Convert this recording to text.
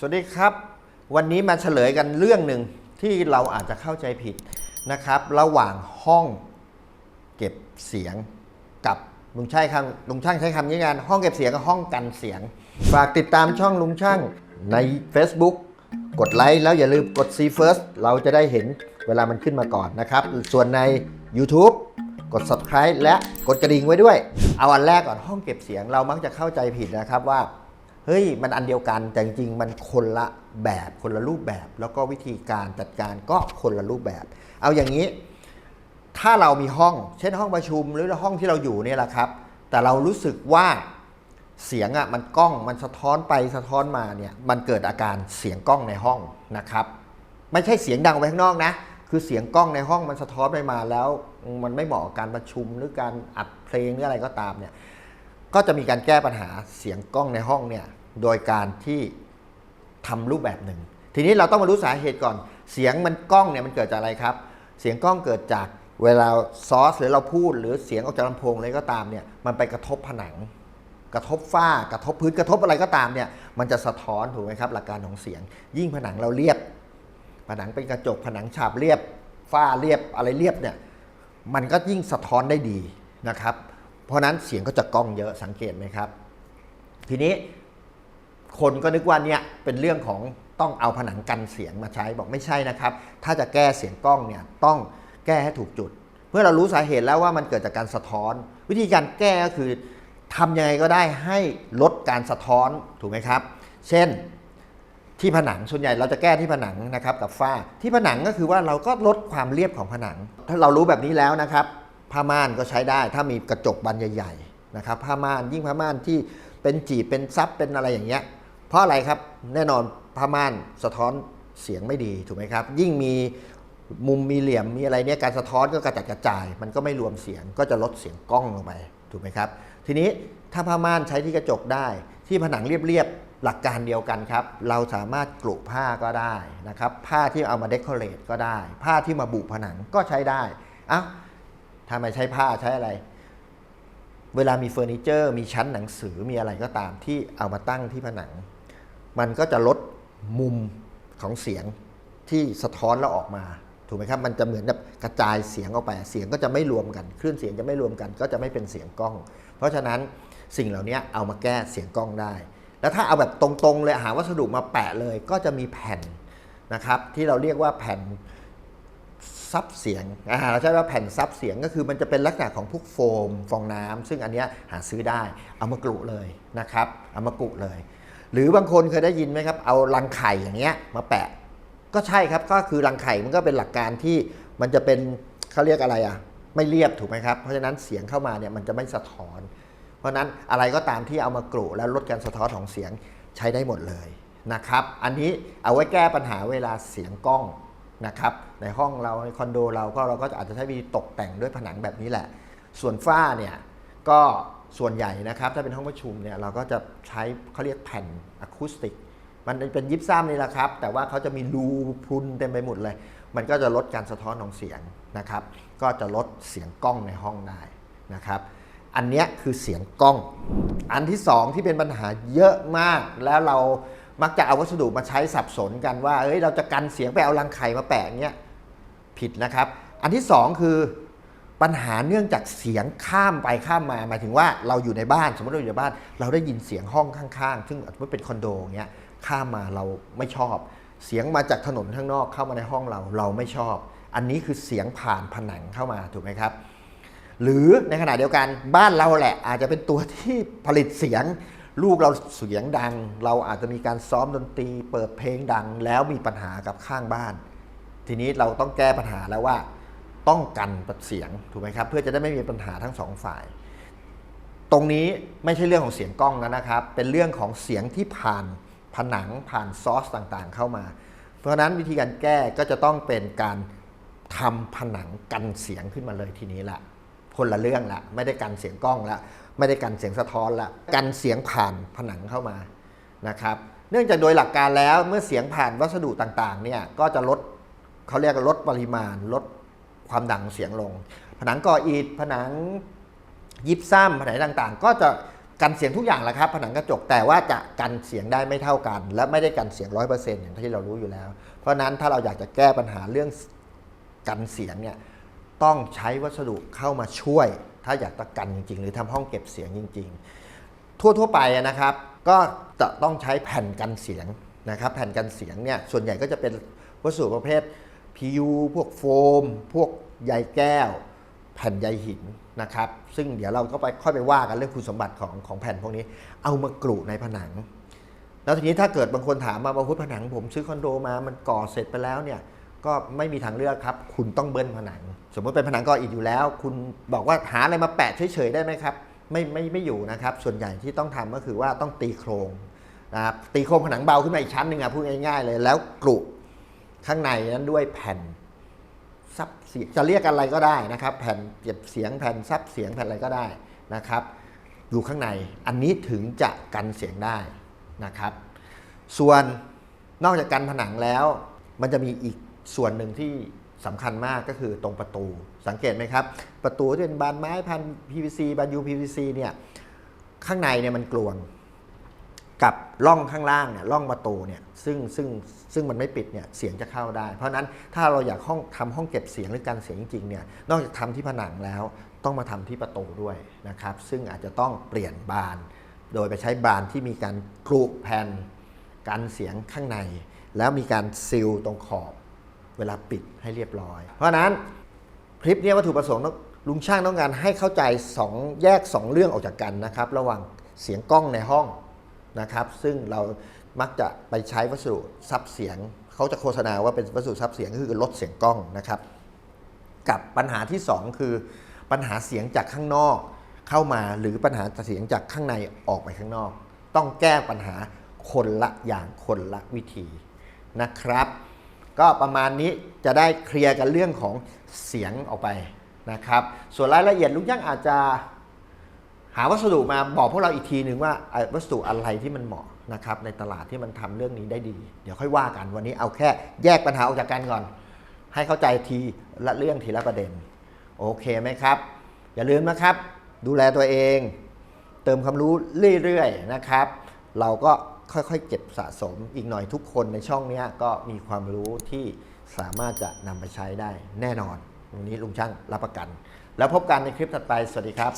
สวัสดีครับ วันนี้มาเฉลยกันเรื่องหนึ่งที่เราอาจจะเข้าใจผิดนะครับ ระหว่างห้องเก็บเสียงกับลุงช่างคำลุงช่างใช้คำนี้กันห้องเก็บเสียงกับห้องกันเสียง ฝากติดตามช่องลุงช่างใน Facebook กดไลค์แล้วอย่าลืมกด See First เราจะได้เห็นเวลามันขึ้นมาก่อนนะครับ ส่วนใน YouTube กด subscribe และกดกระดิ่งไว้ด้วย เอาอันแรกก่อนห้องเก็บเสียงเรามักจะเข้าใจผิดนะครับว่า เฮ้ยมันอันเดียวกันแต่จริงๆมันคนละแบบคนละรูปแบบ แล้วก็วิธีการจัดการก็คนละรูปแบบ เอาอย่างนี้ ถ้าเรามีห้อง เช่นห้องประชุมหรือห้องที่เราอยู่เนี่ยแหละครับ แต่เรารู้สึกว่าเสียงอะมันกล้องมันสะท้อนไปสะท้อนมาเนี่ยมันเกิดอาการเสียงกล้องในห้องนะครับ ไม่ใช่เสียงดังไปข้างนอกนะคือเสียงกล้องในห้องมันสะท้อนไปมาแล้ว มันไม่เหมาะกับการประชุมหรือการอัดเพลงหรืออะไรก็ตามเนี่ยก็จะมีการแก้ปัญหาเสียงกล้องในห้องเนี่ย โดยการที่ทำรูปแบบหนึ่ง ทีนี้เราต้องมารู้สาเหตุก่อน เสียงมันกล้องเนี่ยมันเกิดจากอะไรครับ เสียงกล้องเกิดจากเวลาซอสหรือเราพูด หรือเสียงออกจากลำโพงอะไรก็ตามเนี่ยมันไปกระทบผนัง กระทบฝ้ากระทบพื้นกระทบอะไรก็ตามเนี่ยมันจะสะท้อนถูกไหมครับ หลักการของเสียง ยิ่งผนังเราเรียบ ผนังเป็นกระจกผนังฉาบเรียบ ฝ้าเรียบอะไรเรียบเนี่ยมันก็ยิ่งสะท้อนได้ดีนะครับ เพราะฉะนั้นเสียงก็จะกล้องเยอะสังเกตไหมครับ ทีนี้ คนก็นึกว่าเนี่ยเป็นเรื่องของต้องเอาผนังกันเสียงมาใช้บอกไม่ใช่นะครับ ถ้าจะแก้เสียงกล้องเนี่ยต้องแก้ให้ถูกจุด เมื่อเรารู้สาเหตุแล้วว่ามันเกิดจากการสะท้อน วิธีการแก้ก็คือทำยังไงก็ได้ให้ลดการสะท้อนถูกไหมครับ เช่นที่ผนังส่วนใหญ่เราจะแก้ที่ผนังนะครับกับฝ้าที่ผนังก็คือว่าเราก็ลดความเรียบของผนัง ถ้าเรารู้แบบนี้แล้วนะครับผ้าม่านก็ใช้ได้ ถ้ามีกระจกบานใหญ่ๆนะครับผ้าม่านยิ่งผ้าม่านที่ เป็นจีบเป็นซับเป็นอะไรอย่างเงี้ย เพราะอะไรครับแน่นอนผ้าม่านสะท้อนเสียงไม่ดีถูกไหมครับ ยิ่งมีมุมมีเหลี่ยมมีอะไรเนี่ยการสะท้อนก็กระจัดกระจาย มันก็ไม่รวมเสียงก็จะลดเสียงกล้องลงไปถูกไหมครับ ทีนี้ถ้าผ้าม่านใช้ที่กระจกได้ ที่ผนังเรียบๆหลักการเดียวกันครับ เราสามารถกลุผ้าก็ได้นะครับ ผ้าที่เอามาเดคอเรทก็ได้ ผ้าที่มาบุผนังก็ใช้ได้อ้าถ้าไมใช้ผ้าใช้อะไร เวลามีเฟอร์นิเจอร์มีชั้นหนังสือมีอะไรก็ตามที่เอามาตั้งที่ผนัง มันก็จะลดมุมของเสียงที่สะท้อนแล้วออกมาถูกไหมครับ มันจะเหมือนแบบกระจายเสียงออกไป เสียงก็จะไม่รวมกัน คลื่นเสียงจะไม่รวมกัน ก็จะไม่เป็นเสียงกล้อง เพราะฉะนั้นสิ่งเหล่านี้เอามาแก้เสียงกล้องได้ แล้วถ้าเอาแบบตรงๆเลยหาวัสดุมาแปะเลย ก็จะมีแผ่นนะครับที่เราเรียกว่าแผ่น ซับเสียงอ่าเราใช้ว่าแผ่นซับเสียงก็คือมันจะเป็นลักษณะของพวกโฟม ฟองน้ำซึ่งอันนี้หาซื้อได้เอามากรุเลยนะครับเอามากรุเลย หรือบางคนเคยได้ยินไหมครับเอารังไข่อย่างเงี้ยมาแปะ ก็ใช่ครับก็คือรังไข่มันก็เป็นหลักการที่มันจะเป็นเขาเรียกอะไรอะไม่เรียบถูกไหมครับ เพราะฉะนั้นเสียงเข้ามาเนี่ยมันจะไม่สะท้อน เพราะฉะนั้นอะไรก็ตามที่เอามากรุแล้วลดการสะท้อนของเสียงใช้ได้หมดเลยนะครับ อันนี้เอาไว้แก้ปัญหาเวลาเสียงกล้อง นะครับในห้องเราในคอนโดเราก็เราก็อาจจะใช้วิธีตกแต่งด้วยผนังแบบนี้แหละ ส่วนฝ้าเนี่ยก็ส่วนใหญ่นะครับถ้าเป็นห้องประชุมเนี่ยเราก็จะใช้เขาเรียกแผ่นอะคูสติก มันเป็นยิปซัมนี่แหละครับ แต่ว่าเขาจะมีรูพรุนเต็มไปหมดเลย มันก็จะลดการสะท้อนของเสียงนะครับ ก็จะลดเสียงกล้องในห้องได้นะครับ อันนี้คือเสียงกล้อง อันที่สองที่เป็นปัญหาเยอะมากแล้วเรา มักจะเอาวัสดุมาใช้สับสนกันว่าเอ้ยเราจะกันเสียงไปเอารังไข่มาแปะเงี้ยผิดนะครับ อันที่สองคือปัญหาเนื่องจากเสียงข้ามไปข้ามมา หมายถึงว่าเราอยู่ในบ้าน สมมติเราอยู่ในบ้าน เราได้ยินเสียงห้องข้างๆ ซึ่งสมมติเป็นคอนโดเงี้ยข้ามมาเราไม่ชอบ เสียงมาจากถนนข้างนอกเข้ามาในห้องเราเราไม่ชอบ อันนี้คือเสียงผ่านผนังเข้ามาถูกไหมครับ หรือในขณะเดียวกันบ้านเราแหละอาจจะเป็นตัวที่ผลิตเสียง ลูกเราเสียงดัง เราอาจจะมีการซ้อมดนตรี เปิดเพลงดัง แล้วมีปัญหากับข้างบ้าน ทีนี้เราต้องแก้ปัญหาแล้วว่าต้องกันเสียงถูกไหมครับเพื่อจะได้ไม่มีปัญหาทั้งสองฝ่าย ตรงนี้ไม่ใช่เรื่องของเสียงกล้องแล้วนะครับ เป็นเรื่องของเสียงที่ผ่านผนังผ่านซอสต่างๆ เข้ามา เพราะฉะนั้นวิธีการแก้ก็จะต้องเป็นการทำผนังกันเสียงขึ้นมาเลยทีนี้แหละ คนละเรื่องละไม่ได้กันเสียงกล้องละไม่ได้กันเสียงสะท้อนละกันเสียงผ่านผนังเข้ามานะครับเนื่องจากโดยหลักการแล้วเมื่อเสียงผ่านวัสดุต่างๆเนี่ยก็จะลดเขาเรียกลดปริมาณ ลดความดังเสียงลง ผนังก่ออิฐผนังยิปซัมผนังต่างๆ ก็จะกันเสียงทุกอย่างแหละครับ ผนังกระจกแต่ว่าจะกันเสียงได้ไม่เท่ากัน และไม่ได้กันเสียงร้อยเปอร์เซ็นต์อย่างที่เรารู้อยู่แล้ว เพราะนั้นถ้าเราอยากจะแก้ปัญหาเรื่องกันเสียงเนี่ย ต้องใช้วัสดุเข้ามาช่วย ถ้าอยากจะกันจริง ๆ หรือทำห้องเก็บเสียงจริง ๆ ทั่วๆไปนะครับ ก็จะต้องใช้แผ่นกันเสียงนะครับ แผ่นกันเสียงเนี่ยส่วนใหญ่ก็จะเป็นวัสดุประเภท PU พวกโฟม พวกใยแก้ว แผ่นใยหินนะครับ ซึ่งเดี๋ยวเราก็ไปค่อยไปว่ากันเรื่องคุณสมบัติของของแผ่นพวกนี้ เอามากรุในผนัง แล้วทีนี้ถ้าเกิดบางคนถามมาว่าพุทผนัง ผมซื้อคอนโดมามันก่อเสร็จไปแล้วเนี่ยก็ไม่มีทางเลือกครับ คุณต้องเบิ้ลผนัง สมมติเป็นผนังก่ออิฐอยู่แล้ว คุณบอกว่าหาอะไรมาแปะเฉยๆได้ไหมครับไม่ไม่ไม่อยู่นะครับ ส่วนใหญ่ที่ต้องทำก็คือว่าต้องตีโครงนะครับตีโครงผนังเบาขึ้นมาอีกชั้นหนึ่งอะพูดง่ายๆ เลย แล้วกรุข้างในนั้นด้วยแผ่นซับเสียงจะเรียกอะไรก็ได้นะครับ แผ่นเก็บเสียงแผ่นซับเสียงแผ่นอะไรก็ได้นะครับ อยู่ข้างในอันนี้ถึงจะกันเสียงได้นะครับ ส่วนนอกจากกันผนังแล้ว มันจะมีอีกส่วนหนึ่งที่ สำคัญมากก็คือตรงประตู สังเกตไหมครับ ประตูที่เป็นบานไม้พัน PVC บาน UPVC เนี่ยข้างในเนี่ยมันกลวงกับร่องข้างล่างเนี่ยร่องประตูเนี่ยซึ่งซึ่งซึ่งมันไม่ปิดเนี่ยเสียงจะเข้าได้ เพราะนั้นถ้าเราอยากห้องทำห้องเก็บเสียงหรือการเสียงจริงๆเนี่ยนอกจากทำที่ผนังแล้วต้องมาทำที่ประตูด้วยนะครับ ซึ่งอาจจะต้องเปลี่ยนบาน โดยไปใช้บานที่มีการกรุแผ่นกันเสียงข้างใน แล้วมีการซีลตรงขอบ เวลาปิดให้เรียบร้อย เพราะนั้นคลิปนี้วัตถุประสงค์ลุงช่างต้องการให้เข้าใจ 2 แยก 2 เรื่องออกจากกันนะครับ ระหว่างเสียงกล้องในห้องนะครับ ซึ่งเรามักจะไปใช้วัสดุซับเสียง เขาจะโฆษณาว่าเป็นวัสดุซับเสียงก็คือลดเสียงกล้องนะครับ กับปัญหาที่ 2 คือปัญหาเสียงจากข้างนอกเข้ามาหรือปัญหาเสียงจากข้างในออกไปข้างนอก ต้องแก้ปัญหาคนละอย่างคนละวิธีนะครับ ก็ประมาณนี้จะได้เคลียร์กันเรื่องของเสียงออกไปนะครับ ส่วนรายละเอียดลุงย่างอาจจะหาวัสดุมาบอกพวกเราอีกทีหนึ่งว่าวัสดุอะไรที่มันเหมาะนะครับในตลาดที่มันทำเรื่องนี้ได้ดี เดี๋ยวค่อยว่ากันวันนี้เอาแค่แยกปัญหาออกจากกันก่อน ให้เข้าใจทีละเรื่องทีละประเด็น โอเคไหมครับ อย่าลืมนะครับ ดูแลตัวเอง เติมความรู้เรื่อยๆนะครับ เราก็ ค่อยๆ เก็บสะสมอีกหน่อยทุกคนในช่องนี้ก็มีความรู้ที่สามารถจะนำไปใช้ได้แน่นอนวันนี้ลุงช่างรับประกัน แล้วพบกันในคลิปถัดไป สวัสดีครับ？